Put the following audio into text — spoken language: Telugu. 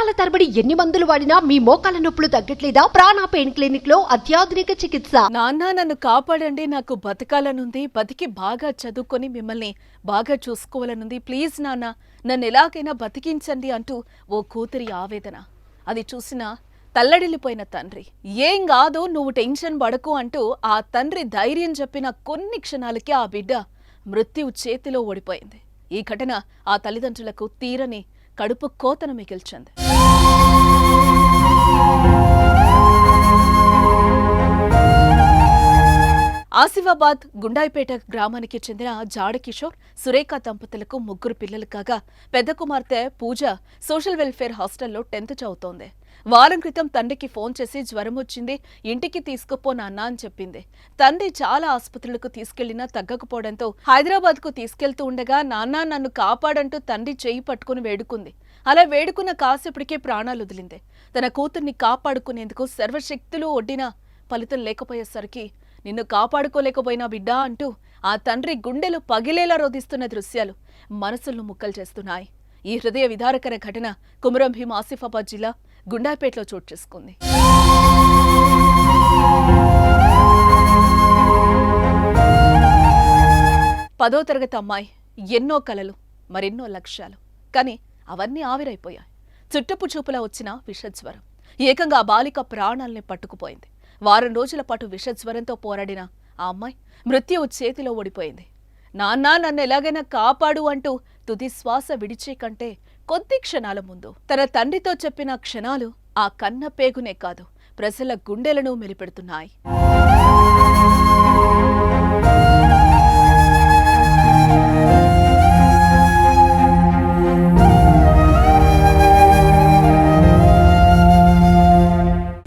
సంవత్సరాల తరబడి ఎన్ని మందులు వాడినా మీ మోకాల నొప్పులు తగ్గట్లేదా? ప్రాణ పెయిన్ క్లినిక్లో అత్యాధునిక చికిత్స. నాన్న నన్ను కాపాడండి. నాకు బతకాలనుంది. బతికి బాగా చదువుకొని మిమ్మల్ని బాగా చూసుకోవాలనుంది. ప్లీజ్ నాన్న నన్ను ఎలాగైనా బతికించండి అంటూ ఓ కూతురి ఆవేదన. అది చూసిన తల్లడిల్లిపోయిన తండ్రి. ఏం కాదు నువ్వు టెన్షన్ పడకు అంటూ ఆ తండ్రి ధైర్యం చెప్పిన కొన్ని క్షణాలకే ఆ బిడ్డ మృత్యువు చేతిలో ఓడిపోయింది. ఈ ఘటన ఆ తల్లిదండ్రులకు తీరని కడుపు కోతను మిగిల్చింది. ఆసిఫాబాద్ గుండాయిపేట గ్రామానికి చెందిన జాడ కిషోర్ సురేఖ దంపతులకు ముగ్గురు పిల్లలు కాగా పెద్ద కుమార్తె పూజ సోషల్ వెల్ఫేర్ హాస్టల్లో టెన్త్ చదువుతోంది. వారం క్రితం తండ్రికి ఫోన్ చేసి జ్వరం వచ్చింది ఇంటికి తీసుకుపో నాన్న అని చెప్పింది. తండ్రి చాలా ఆసుపత్రులకు తీసుకెళ్ళినా తగ్గకపోవడంతో హైదరాబాద్కు తీసుకెళ్తూ ఉండగా నాన్న నన్ను కాపాడంటూ తండ్రి చేయి పట్టుకుని వేడుకుంది. అలా వేడుకున్న కాసేపటికే ప్రాణాలు వదిలింది. తన కూతుర్ని కాపాడుకునేందుకు సర్వశక్తులు ఒడ్డినా ఫలితం లేకపోయేసరికి నిన్ను కాపాడుకోలేకపోయినా బిడ్డా అంటూ ఆ తండ్రి గుండెలు పగిలేలా రోధిస్తున్న దృశ్యాలు మనసులను ముక్కలు చేస్తున్నాయి. ఈ హృదయ విదారకర ఘటన కుమరం భీం ఆసిఫాబాద్ జిల్లా గుండాపేటలో చోటు చేసుకుంది. పదో తరగతి అమ్మాయి ఎన్నో కలలు మరెన్నో లక్ష్యాలు. కానీ అవన్నీ ఆవిరైపోయాయి. చుట్టపు చూపులా వచ్చిన విషజ్వరం. ఏకంగా ఆ బాలిక ప్రాణాల్ని పట్టుకుపోయింది. వారం రోజుల పాటు విషజ్వరంతో పోరాడిన ఆ అమ్మాయి మృత్యువు చేతిలో ఓడిపోయింది. నాన్న నన్ను ఎలాగైనా కాపాడు అంటూ తుది శ్వాస విడిచే కంటే కొద్ది క్షణాల ముందు తన తండ్రితో చెప్పిన క్షణాలు ఆ కన్న పేగునే కాదు ప్రజల గుండెలను మెలిపెడుతున్నాయి.